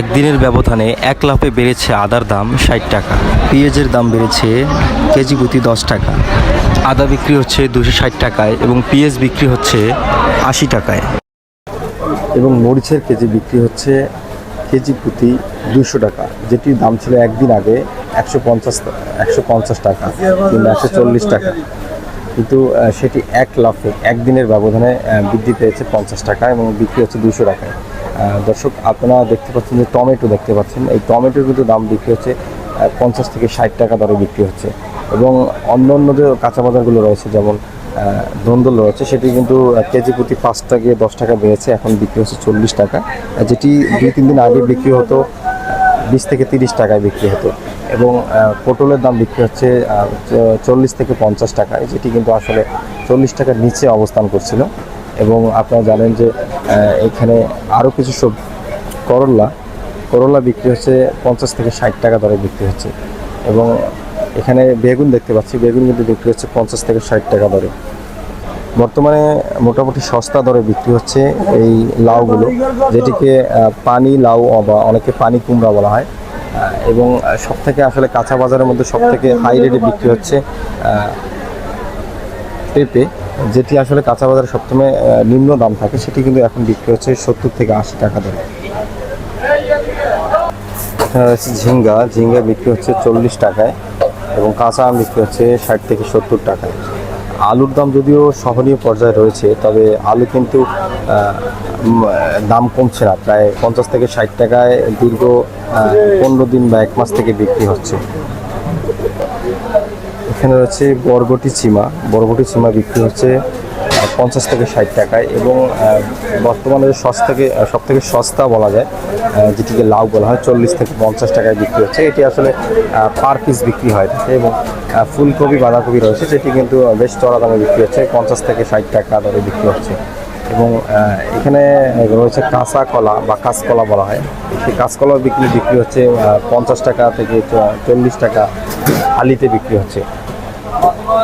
একদিনের ব্যবধানে এক লাফে বেড়েছে আদার দাম ষাট টাকা, পেঁয়াজের দাম বেড়েছে কেজি প্রতি দশ টাকা। আদা বিক্রি হচ্ছে দুশো ষাট টাকায় এবং পেঁয়াজ বিক্রি হচ্ছে আশি টাকায়। এবং মরিচের কেজি বিক্রি হচ্ছে কেজি প্রতি দুশো টাকা, যেটির দাম ছিল একদিন আগে একশো পঞ্চাশ একশো পঞ্চাশ টাকা কিংবা একশো চল্লিশ টাকা। কিন্তু সেটি এক লাফে, একদিনের ব্যবধানে বৃদ্ধি পেয়েছে পঞ্চাশ টাকা এবং বিক্রি হচ্ছে দুশো টাকায়। দর্শক, আপনারা দেখতে পাচ্ছেন যে টমেটো দেখতে পাচ্ছেন। এই টমেটোর কিন্তু দাম বিক্রি হচ্ছে পঞ্চাশ থেকে ষাট টাকা দরে বিক্রি হচ্ছে। এবং অন্য অন্য যে কাঁচা বাজারগুলো রয়েছে, যেমন ধন্দল রয়েছে, সেটি কিন্তু কেজি প্রতি পাঁচ গিয়ে দশ টাকা বেড়েছে, এখন বিক্রি হচ্ছে চল্লিশ টাকা। যেটি দুই তিন দিন আগে বিক্রি হতো বিশ থেকে তিরিশ টাকায় বিক্রি হতো। এবং পটলের দাম বিক্রি হচ্ছে চল্লিশ থেকে পঞ্চাশ টাকায়, যেটি কিন্তু আসলে চল্লিশ টাকার নিচে অবস্থান করছিল। এবং আপনারা জানেন যে এখানে আরও কিছু সব করল্লা করলা বিক্রি হচ্ছে পঞ্চাশ থেকে ষাট টাকা দরে বিক্রি হচ্ছে। এবং এখানে বেগুন দেখতে পাচ্ছি, বেগুন কিন্তু বিক্রি হচ্ছে পঞ্চাশ থেকে ষাট টাকা দরে। বর্তমানে মোটামুটি সস্তা দরে বিক্রি হচ্ছে এই লাউগুলো, যেটিকে পানি লাউ বা অনেকে পানি কুমড়া বলা হয়। এবং সব থেকে আসলে কাঁচা বাজারের মধ্যে সব থেকে হাই রেটে বিক্রি হচ্ছে পেঁপে যেটি আসলে কাঁচা বাজারে সবসময় নিম্ন দাম থাকে, সেটি কিন্তু এখন বিক্রি হচ্ছে সত্তর থেকে আশি টাকা দরে এখানে রয়েছে ঝিঙ্গা। ঝিঙ্গা বিক্রি হচ্ছে চল্লিশ টাকায় এবং কাঁচা আম বিক্রি হচ্ছে ষাট থেকে সত্তর টাকায়। আলুর দাম যদিও সহনীয় পর্যায়ে রয়েছে, তবে আলু কিন্তু দাম কমছে না। প্রায় পঞ্চাশ থেকে ষাট টাকায় দীর্ঘ পনেরো দিন বা এক মাস থেকে বিক্রি হচ্ছে। এখানে রয়েছে বরবটি চিমা। বরবটি চিমা বিক্রি হচ্ছে পঞ্চাশ থেকে ষাট টাকায় এবং বর্তমানে সস থেকে সব থেকে সস্তা বলা যায় যেটিকে লাউ বলা হয়, চল্লিশ থেকে পঞ্চাশ টাকায় বিক্রি হচ্ছে। এটি আসলে পার পিস বিক্রি হয় থাকে এবং ফুলকপি, বাঁধাকপি রয়েছে, যেটি কিন্তু বেশ চড়া দামে বিক্রি হচ্ছে, পঞ্চাশ থেকে ষাট টাকা দরে বিক্রি হচ্ছে। এবং এখানে রয়েছে কাঁচা কলা বা কাঁচকলা বলা হয়। সেই কাঁচকলা বিক্রি বিক্রি হচ্ছে পঞ্চাশ টাকা থেকে চল্লিশ টাকা আলিতে বিক্রি হচ্ছে।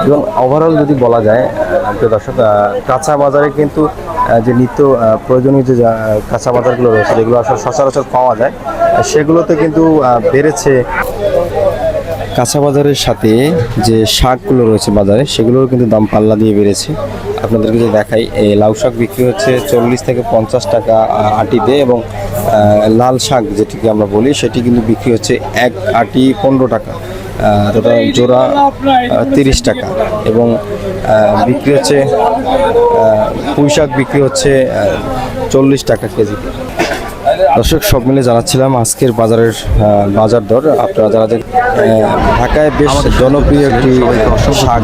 এবং ওভারঅল যদি বলা যায়, প্রিয় দর্শক কাঁচা বাজারে কিন্তু যে নিত্য প্রয়োজনীয় যে কাঁচা বাজারগুলো রয়েছে, যেগুলো আসলে সচরাচর পাওয়া যায়, সেগুলোতে কিন্তু বেড়েছে। কাঁচা বাজারের সাথে যে শাকগুলো রয়েছে বাজারে, সেগুলোর কিন্তু দাম পাল্লা দিয়ে বেড়েছে। আপনাদেরকে যে দেখাই, এই লাউ শাক বিক্রি হচ্ছে চল্লিশ থেকে পঞ্চাশ টাকা আটিতে এবং লাল শাক যেটিকে আমরা বলি, সেটি কিন্তু বিক্রি হচ্ছে এক আটি পনেরো টাকা। যেটা জোড়া তিরিশ টাকা। এবং বিক্রি হচ্ছে পুঁইশাক বিক্রি হচ্ছে চল্লিশ টাকা কেজি। দর্শক সব মিলে জানাচ্ছিলাম আজকের বাজারের বাজার দর। আপনারা যারা ঢাকায় বেশ জনপ্রিয় একটি শাক